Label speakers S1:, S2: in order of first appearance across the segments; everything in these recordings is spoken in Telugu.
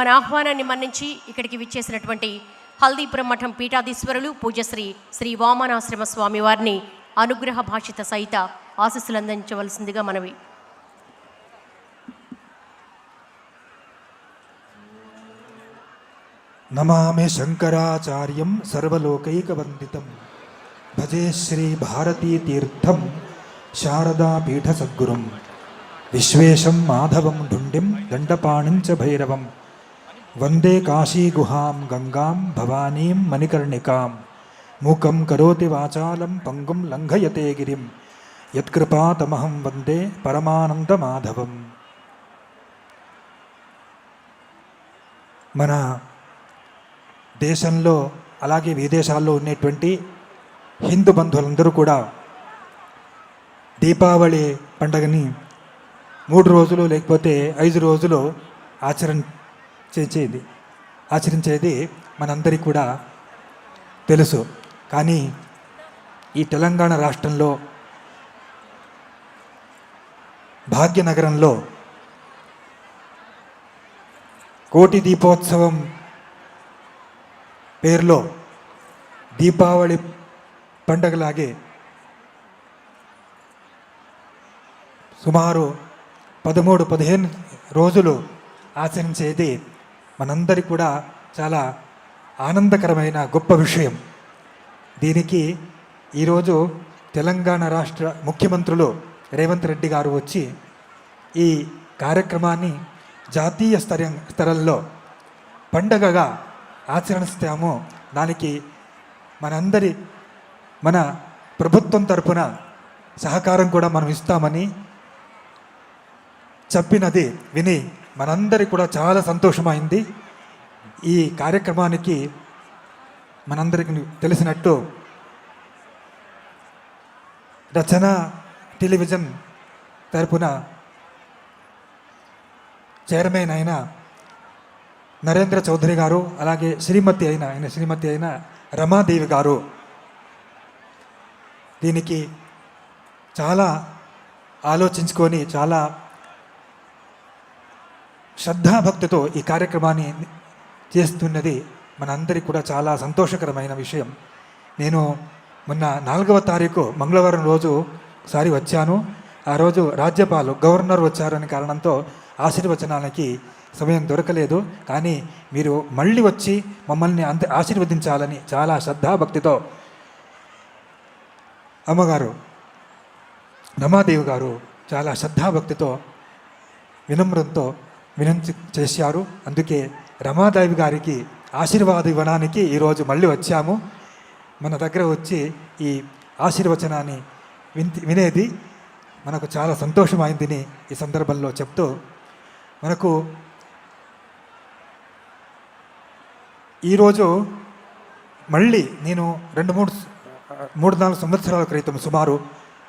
S1: మన ఆహ్వానాన్ని మన్నించి ఇక్కడికి విచ్చేసినటువంటి హల్దీపురం మఠం పీఠాధీశ్వరులు పూజశ్రీ శ్రీ వామనాశ్రమ స్వామివారిని అనుగ్రహ భాషిత సహిత ఆశస్సులు అందించవలసిందిగా మనవి.
S2: నమామి శంకరాచార్యం సర్వలోకైకవందితం. భజే శ్రీ భారతీతీర్థం శారదాపీఠసద్గురుం విశ్వేశం మాధవం ఢుండిం దండపాణిం చ భైరవం. వందే కాశీగుహాం గంగాం భవానీం మణికర్ణికాం మూకం కరోతి వాచాలం పంగుం లంఘయతే గిరిం యత్కృపాతమహం వందే పరమానందమాధవం మన దేశంలో అలాగే విదేశాల్లో ఉండేటువంటి హిందూ బంధువులందరూ కూడా దీపావళి పండగని మూడు రోజులు లేకపోతే ఐదు రోజులు ఆచరణ చేసేది ఆచరించేది మనందరికీ కూడా తెలుసు. కానీ ఈ తెలంగాణ రాష్ట్రంలో భాగ్యనగరంలో కోటి దీపోత్సవం పేరులో దీపావళి పండగలాగే సుమారు పదమూడు పదిహేను రోజులు ఆచరించేది మనందరి కూడా చాలా ఆనందకరమైన గొప్ప విషయం. దీనికి ఈరోజు తెలంగాణ రాష్ట్ర ముఖ్యమంత్రులు రేవంత్ రెడ్డి గారు వచ్చి ఈ కార్యక్రమాన్ని జాతీయ స్తర స్థలంలో పండగగా ఆచరిస్తాము దానికి మనందరి మన ప్రభుత్వం తరపున సహకారం కూడా మనం ఇస్తామని చెప్పినది విని మనందరి కూడా చాలా సంతోషమైంది. ఈ కార్యక్రమానికి మనందరికి తెలిసినట్టు రచన టెలివిజన్ తరపున చైర్మన్ అయిన నరేంద్ర చౌదరి గారు అలాగే శ్రీమతి అయిన ఆయన శ్రీమతి అయిన రమాదేవి గారు దీనికి చాలా ఆలోచించుకొని చాలా శ్రద్ధాభక్తితో ఈ కార్యక్రమాన్ని చేస్తున్నది మనందరికీ కూడా చాలా సంతోషకరమైన విషయం. నేను మొన్న నాలుగవ తారీఖు మంగళవారం రోజు ఒకసారి వచ్చాను. ఆ రోజు రాజ్యపాలు గవర్నర్ వచ్చారని కారణంతో ఆశీర్వచనాలకి సమయం దొరకలేదు. కానీ మీరు మళ్ళీ వచ్చి మమ్మల్ని అంత ఆశీర్వదించాలని చాలా శ్రద్ధాభక్తితో అమ్మగారు రమాదేవి గారు చాలా శ్రద్ధాభక్తితో వినమ్రంతో వినంతి చేశారు. అందుకే రమాదేవి గారికి ఆశీర్వాదం ఇవ్వడానికి ఈరోజు మళ్ళీ వచ్చాము. మన దగ్గర వచ్చి ఈ ఆశీర్వచనాన్ని వింతి వినేది మనకు చాలా సంతోషమైందని ఈ సందర్భంలో చెప్తూ మనకు ఈరోజు మళ్ళీ నేను రెండు మూడు మూడు నాలుగు సంవత్సరాల క్రితం సుమారు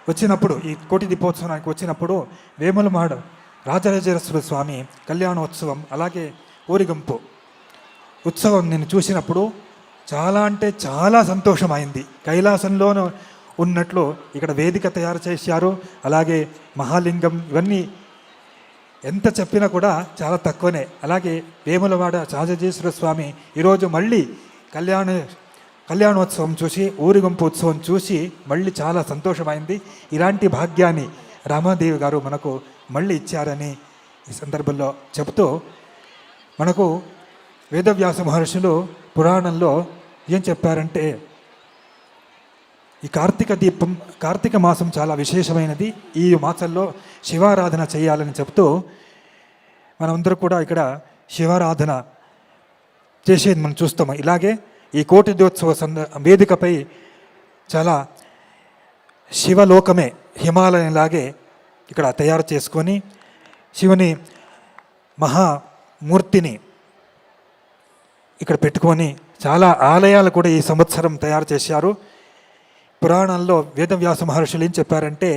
S2: వచ్చినప్పుడు ఈ కోటి దీపోత్సవానికి వచ్చినప్పుడు వేములమాడ రాజరాజేశ్వర స్వామి కళ్యాణోత్సవం అలాగే ఊరిగంపు ఉత్సవం నేను చూసినప్పుడు చాలా అంటే చాలా సంతోషమైంది. కైలాసంలోనూ ఉన్నట్లు ఇక్కడ వేదిక తయారు చేశారు. అలాగే మహాలింగం ఇవన్నీ ఎంత చెప్పినా కూడా చాలా తక్కువనే. అలాగే వేములవాడ రాజరాజేశ్వర స్వామి ఈరోజు మళ్ళీ కళ్యాణ కళ్యాణోత్సవం చూసి ఊరిగంపు ఉత్సవం చూసి మళ్ళీ చాలా సంతోషమైంది. ఇలాంటి భాగ్యాన్ని రామాదేవి గారు మనకు మళ్ళీ ఇచ్చారని ఈ సందర్భంలో చెబుతూ మనకు వేదవ్యాస మహర్షులు పురాణంలో ఏం చెప్పారంటే ఈ కార్తీక దీపం కార్తీక మాసం చాలా విశేషమైనది. ఈ మాసంలో శివారాధన చేయాలని చెప్తూ మనమందరూ కూడా ఇక్కడ శివారాధన చేసేది మనం చూస్తాము ఇలాగే ఈ కోటి దినోత్సవ సంద వేదికపై చాలా శివలోకమే హిమాలయంలాగే ఇక్కడ తయారు చేసుకొని శివుని మహామూర్తిని ఇక్కడ పెట్టుకొని చాలా ఆలయాలు కూడా ఈ సంవత్సరం తయారు చేశారు. పురాణాల్లో వేదవ్యాస మహర్షులు ఏం చెప్పారంటే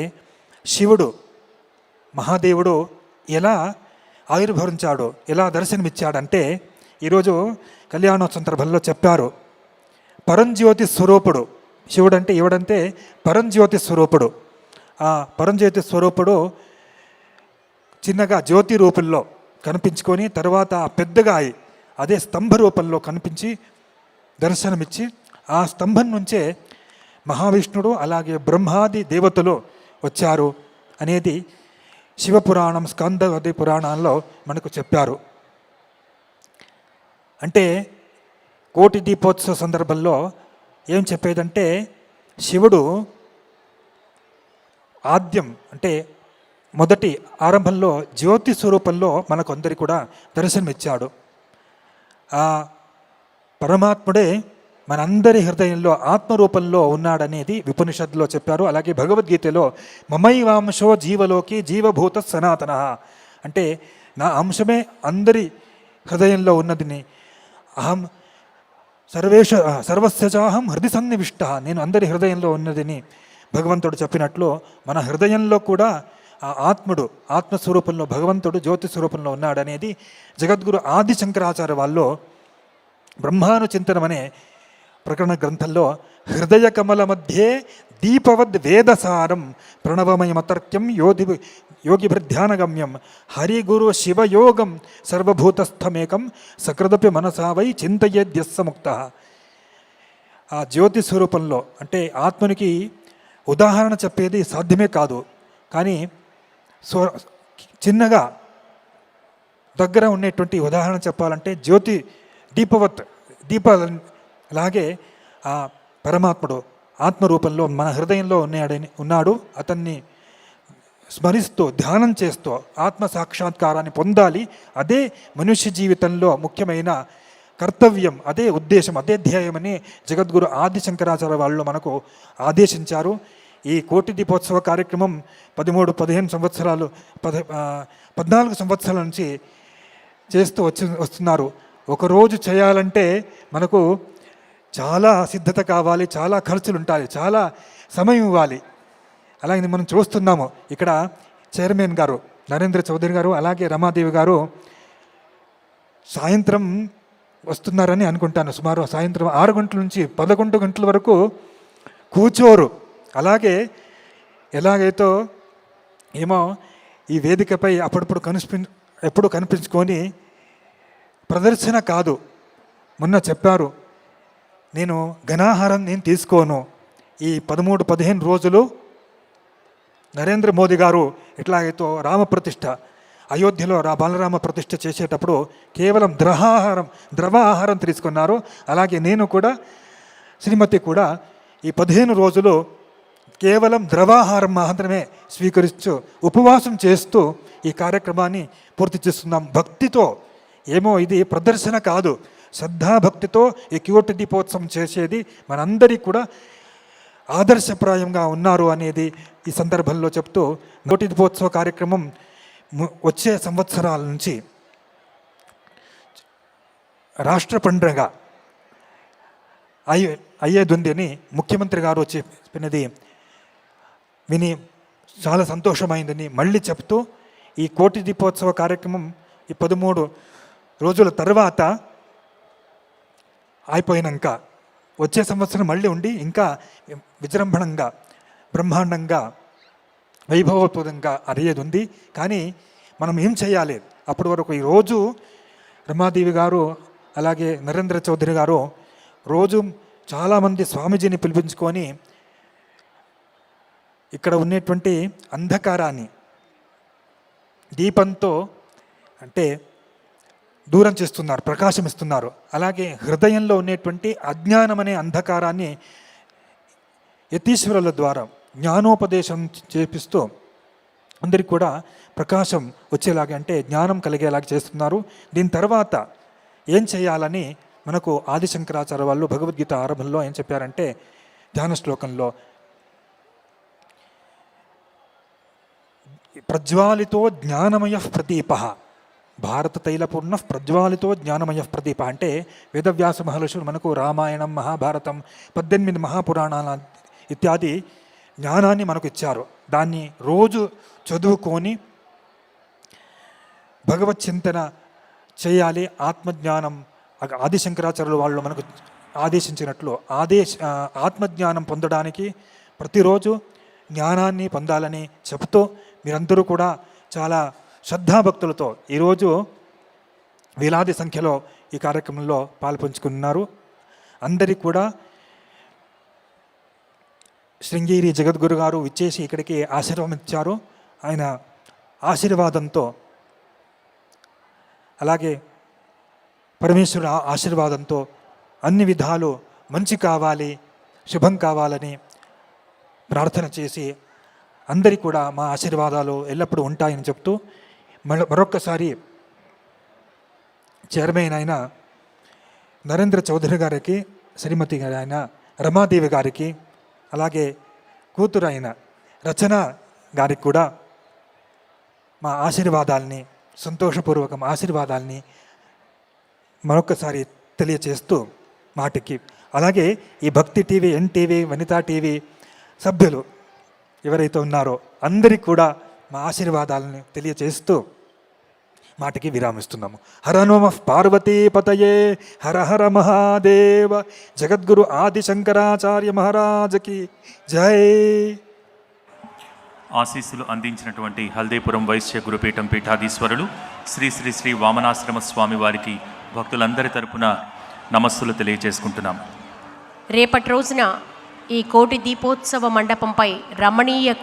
S2: శివుడు మహాదేవుడు ఎలా ఆవిర్భవించాడు ఎలా దర్శనమిచ్చాడంటే ఈరోజు కళ్యాణ సందర్భంలో చెప్పారు పరంజ్యోతి స్వరూపుడు. శివుడు అంటే ఎవడంటే పరంజ్యోతి స్వరూపుడు. ఆ పరంజ్యోతి స్వరూపుడు చిన్నగా జ్యోతి రూపంలో కనిపించుకొని తర్వాత పెద్దగా అయి అదే స్తంభ రూపంలో కనిపించి దర్శనమిచ్చి ఆ స్తంభం నుంచే మహావిష్ణుడు అలాగే బ్రహ్మాది దేవతలు వచ్చారు అనేది శివపురాణం స్కందవతి పురాణాల్లో మనకు చెప్పారు. అంటే కోటి దీపోత్సవ సందర్భంలో ఏం చెప్పేదంటే శివుడు ఆద్యం అంటే మొదటి ఆరంభంలో జ్యోతి స్వరూపంలో మనకందరి కూడా దర్శనమిచ్చాడు. ఆ పరమాత్ముడే మనందరి హృదయంలో ఆత్మరూపంలో ఉన్నాడనేది ఉపనిషత్తులో చెప్పారు. అలాగే భగవద్గీతలో మమైవాంశో జీవలోకి జీవభూత సనాతన అంటే నా అంశమే అందరి హృదయంలో ఉన్నదిని. అహం సర్వేష సర్వస్యజాహం హృదయ సన్నివిష్ట నేను అందరి హృదయంలో ఉన్నదిని. భగవంతుడు చెప్పినట్లు మన హృదయంలో కూడా ఆ ఆత్ముడు ఆత్మస్వరూపంలో భగవంతుడు జ్యోతి స్వరూపంలో ఉన్నాడనేది జగద్గురు ఆది శంకరాచార్య వాళ్ళు బ్రహ్మానుచింతనం అనే ప్రకరణ గ్రంథంలో హృదయ కమల మధ్యే దీపవద్ వేదసారం ప్రణవమయమతర్క్యం యోధి యోగిభిర్ధ్యానగమ్యం హరిగురు శివయోగం సర్వభూతస్థమేకం సకృదపి మనసా వై చింతయేద్యస్సముక్త ఆ జ్యోతి స్వరూపంలో అంటే ఆత్మనికి ఉదాహరణ చెప్పేది సాధ్యమే కాదు. కానీ సో చిన్నగా దగ్గర ఉండేటువంటి ఉదాహరణ చెప్పాలంటే జ్యోతి దీపవత్ దీప లాగే ఆ పరమాత్ముడు ఆత్మరూపంలో మన హృదయంలో ఉన్నాడని ఉన్నాడు. అతన్ని స్మరిస్తూ ధ్యానం చేస్తూ ఆత్మ సాక్షాత్కారాన్ని పొందాలి. అదే మనుష్య జీవితంలో ముఖ్యమైన కర్తవ్యం అదే ఉద్దేశం అదే ధ్యేయమని జగద్గురు ఆది శంకరాచార్య వాళ్ళు మనకు ఆదేశించారు. ఈ కోటి దీపోత్సవ కార్యక్రమం పదమూడు పదిహేను సంవత్సరాలు పద పద్నాలుగు సంవత్సరాల నుంచి చేస్తూ వచ్చి వస్తున్నారు. ఒకరోజు చేయాలంటే మనకు చాలా సిద్ధత కావాలి చాలా ఖర్చులు ఉంటాయి చాలా సమయం ఇవ్వాలి. అలాగే మనం చూస్తున్నాము. ఇక్కడ చైర్మన్ గారు నరేంద్ర చౌదరి గారు అలాగే రమాదేవి గారు సాయంత్రం వస్తున్నారని అనుకుంటాను. సుమారు సాయంత్రం ఆరు గంటల నుంచి పదకొండు గంటల వరకు కూర్చోరు అలాగే ఎలాగైతే ఏమో ఈ వేదికపై అప్పుడప్పుడు కనిపి ఎప్పుడు కనిపించుకొని ప్రదర్శన కాదు. మొన్న చెప్పారు నేను ఘనాహారం నేను తీసుకోను. ఈ పదమూడు పదిహేను రోజులు నరేంద్ర మోదీ గారు ఎట్లాగైతే రామప్రతిష్ఠ అయోధ్యలో రా బాలరామ ప్రతిష్ఠ చేసేటప్పుడు కేవలం ద్రహాహారం ద్రవ ఆహారం తీసుకున్నారు. అలాగే నేను కూడా శ్రీమతి కూడా ఈ పదిహేను రోజులు కేవలం ద్రవాహారం మాత్రమే స్వీకరిస్తూ ఉపవాసం చేస్తూ ఈ కార్యక్రమాన్ని పూర్తి చేస్తున్నాం. భక్తితో ఏమో ఇది ప్రదర్శన కాదు. శ్రద్ధాభక్తితో ఈ క్యూట్ దీపోత్సవం చేసేది మనందరికీ కూడా ఆదర్శప్రాయంగా ఉన్నారు అనేది ఈ సందర్భంలో చెప్తూ నోటి దీపోత్సవ కార్యక్రమం వచ్చే సంవత్సరాల నుంచి రాష్ట్ర పండుగ అయ్యే అయ్యేదుంది అని ముఖ్యమంత్రి గారు చెప్పినది విని చాలా సంతోషమైందని మళ్ళీ చెప్తూ ఈ కోటి దీపోత్సవ కార్యక్రమం ఈ పదమూడు రోజుల తర్వాత అయిపోయినాక వచ్చే సంవత్సరం మళ్ళీ ఉండి ఇంకా విజృంభణంగా బ్రహ్మాండంగా వైభవపూర్వంగా అయ్యేది ఉంది కానీ మనం ఏం చేయాలి? అప్పటి వరకు ఈరోజు రమాదేవి గారు అలాగే నరేంద్ర చౌదరి గారు రోజు చాలామంది స్వామీజీని పిలిపించుకొని ఇక్కడ ఉన్నటువంటి అంధకారాన్ని దీపంతో అంటే దూరం చేస్తున్నారు ప్రకాశం ఇస్తున్నారు. అలాగే హృదయంలో ఉండేటువంటి అజ్ఞానం అనే అంధకారాన్ని యతీశ్వరుల ద్వారా జ్ఞానోపదేశం చేపిస్తూ అందరికి కూడా ప్రకాశం వచ్చేలాగా అంటే జ్ఞానం కలిగేలాగా చేస్తున్నారు. దీని తర్వాత ఏం చేయాలని మనకు ఆదిశంకరాచార్య వాళ్ళు భగవద్గీత ఆరంభంలో ఏం చెప్పారంటే ధ్యాన శ్లోకంలో ప్రజ్వాలితో జ్ఞానమయ ప్రదీప భారత తైలపూర్ణ ప్రజ్వాలితో జ్ఞానమయ ప్రదీప అంటే వేదవ్యాస మహర్షులు మనకు రామాయణం మహాభారతం పద్దెనిమిది మహాపురాణాల ఇత్యాది జ్ఞానాన్ని మనకు ఇచ్చారు. దాన్ని రోజు చదువుకొని భగవత్ చింతన చేయాలి. ఆత్మజ్ఞానం ఆది ఆదిశంకరాచార్యులు వాళ్ళు మనకు ఆదేశించినట్లు ఆదేశ ఆత్మజ్ఞానం పొందడానికి ప్రతిరోజు జ్ఞానాన్ని పొందాలని చెబుతూ మీరందరూ కూడా చాలా శ్రద్ధాభక్తులతో ఈరోజు వేలాది సంఖ్యలో ఈ కార్యక్రమంలో పాల్పంచుకున్నారు. అందరికీ కూడా శృంగేరి జగద్గురు గారు విచ్చేసి ఇక్కడికి ఆశీర్వాదం ఆయన ఆశీర్వాదంతో అలాగే పరమేశ్వరుడు ఆ- ఆశీర్వాదంతో అన్ని విధాలు మంచి కావాలి శుభం కావాలని ప్రార్థన చేసి అందరి కూడా మా ఆశీర్వాదాలు ఎల్లప్పుడూ ఉంటాయని చెప్తూ మరొక్కసారి చైర్మన్ అయిన నరేంద్ర చౌదరి గారికి శ్రీమతి గారి అయిన రమాదేవి గారికి అలాగే కూతురు అయిన రచన గారికి కూడా మా ఆశీర్వాదాల్ని సంతోషపూర్వకం ఆశీర్వాదాల్ని మరొకసారి తెలియచేస్తూ మాటికి. అలాగే ఈ భక్తి టీవీ ఎన్టీవీ వనితా టీవీ సభ్యులు ఎవరైతే ఉన్నారో అందరికీ కూడా మా ఆశీర్వాదాలను తెలియచేస్తూ మాటికి విరామిస్తున్నాము. హర నమ పార్వతీ పతయే హర హర మహాదేవ జగద్గురు ఆది శంకరాచార్య మహారాజకి జై.
S3: ఆశీస్సులు అందించినటువంటి హల్దీపురం వైశ్య గురుపీఠం పీఠాధీశ్వరులు శ్రీ శ్రీ శ్రీ వామనాశ్రమ స్వామి వారికి భక్తులందరి తరపున నమస్సులు తెలియజేసుకుంటున్నాం.
S1: రేపటి రోజున ఈ కోటి దీపోత్సవ మండపంపై రమణీయ